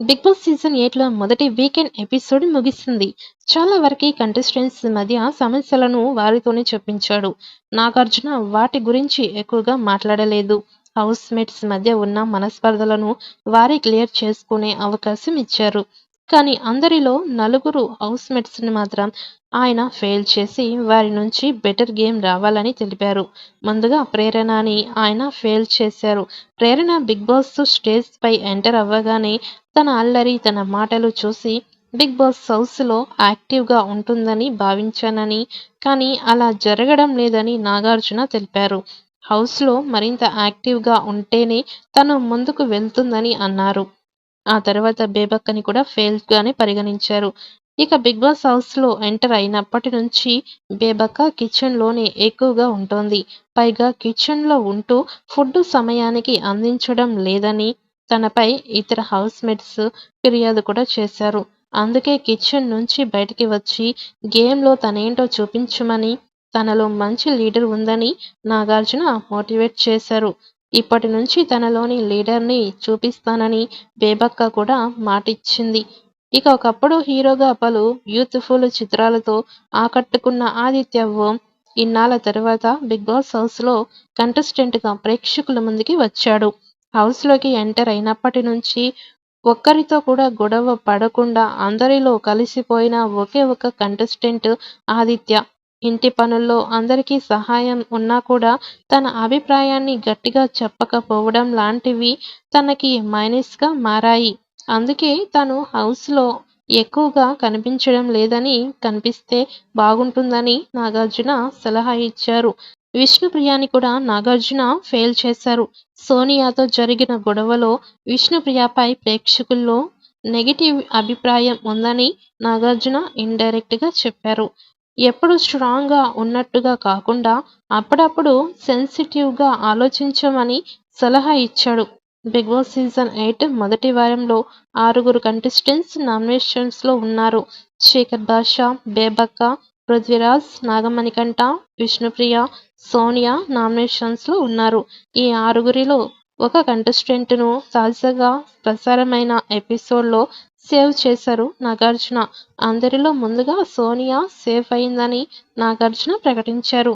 Big boss season ఎయిట్లో మొదటి weekend episode ముగిసింది. చాలా వరకు కంటెస్టెంట్స్ మధ్య సమస్యలను వారితోనే చెప్పించాడు. నాగార్జున వాటి గురించి ఎక్కువగా మాట్లాడలేదు. హౌస్ మేట్స్ మధ్య ఉన్న మనస్పర్ధలను వారి క్లియర్ చేసుకునే అవకాశం ఇచ్చారు. కానీ అందరిలో నలుగురు హౌస్ మేట్స్ని మాత్రం ఆయన ఫెయిల్ చేసి వారి నుంచి బెటర్ గేమ్ రావాలని తెలిపారు. ముందుగా ప్రేరణని ఆయన ఫెయిల్ చేశారు. ప్రేరణ బిగ్ బాస్ స్టేజ్ పై ఎంటర్ అవ్వగానే తన అల్లరి తన మాటలు చూసి బిగ్ బాస్ హౌస్లో యాక్టివ్గా ఉంటుందని భావించానని కానీ అలా జరగడం లేదని నాగార్జున తెలిపారు. హౌస్లో మరింత యాక్టివ్గా ఉంటేనే తను ముందుకు వెళ్తుందని అన్నారు. ఆ తర్వాత బేబక్కని కూడా ఫెయిల్గానే పరిగణించారు. ఇక బిగ్ బాస్ హౌస్లో ఎంటర్ అయినప్పటి నుంచి బేబక్క కిచెన్లోనే ఎక్కువగా ఉంటుంది. పైగా కిచెన్లో ఉంటూ ఫుడ్ సమయానికి అందించడం లేదని తనపై ఇతర హౌస్మేట్స్ ఫిర్యాదు కూడా చేశారు. అందుకే కిచెన్ నుంచి బయటికి వచ్చి గేమ్లో తనేంటో చూపించమని తనలో మంచి లీడర్ ఉందని నాగార్జున మోటివేట్ చేశారు. ఇప్పటి నుంచి తనలోని లీడర్ని చూపిస్తానని బేబక్క కూడా మాటిచ్చింది. ఇక ఒకప్పుడు హీరోగా పలు యూత్ఫుల్ చిత్రాలతో ఆకట్టుకున్న ఆదిత్య ఓం ఇన్నాళ్ళ తర్వాత బిగ్ బాస్ హౌస్లో కంటెస్టెంట్గా ప్రేక్షకుల ముందుకి వచ్చాడు. హౌస్లోకి ఎంటర్ అయినప్పటి నుంచి ఒక్కరితో కూడా గొడవ పడకుండా అందరిలో కలిసిపోయిన ఒకే ఒక కంటెస్టెంట్ ఆదిత్య. ఇంటి పనుల్లో అందరికీ సహాయం ఉన్నా కూడా తన అభిప్రాయాన్ని గట్టిగా చెప్పకపోవడం లాంటివి తనకి మైనస్గా మారాయి. అందుకే తను హౌస్లో ఎక్కువగా కనిపించడం లేదని కనిపిస్తే బాగుంటుందని నాగార్జున సలహా ఇచ్చారు. విష్ణుప్రియని కూడా నాగార్జున ఫెయిల్ చేశారు. సోనియాతో జరిగిన గొడవలో విష్ణుప్రియపై ప్రేక్షకుల్లో నెగిటివ్ అభిప్రాయం ఉందని నాగార్జున ఇండైరెక్ట్గా చెప్పారు. ఎప్పుడు స్ట్రాంగ్గా ఉన్నట్టుగా కాకుండా అప్పుడప్పుడు సెన్సిటివ్గా ఆలోచించమని సలహా ఇచ్చాడు. బిగ్ బాస్ సీజన్ ఎయిట్ మొదటి వారంలో ఆరుగురు కంటెస్టెంట్స్ నామినేషన్స్లో ఉన్నారు. శేఖర్ బాషా బేబక్క పృథ్వీరాజ్ నాగమణికంఠ విష్ణుప్రియ సోనియా నామినేషన్స్లో ఉన్నారు. ఈ ఆరుగురిలో ఒక కంటెస్టెంట్ను తాజాగా ప్రసారమైన ఎపిసోడ్లో సేవ్ చేశారు నాగార్జున. అందరిలో ముందుగా సోనియా సేఫ్ అయిందని నాగార్జున ప్రకటించారు.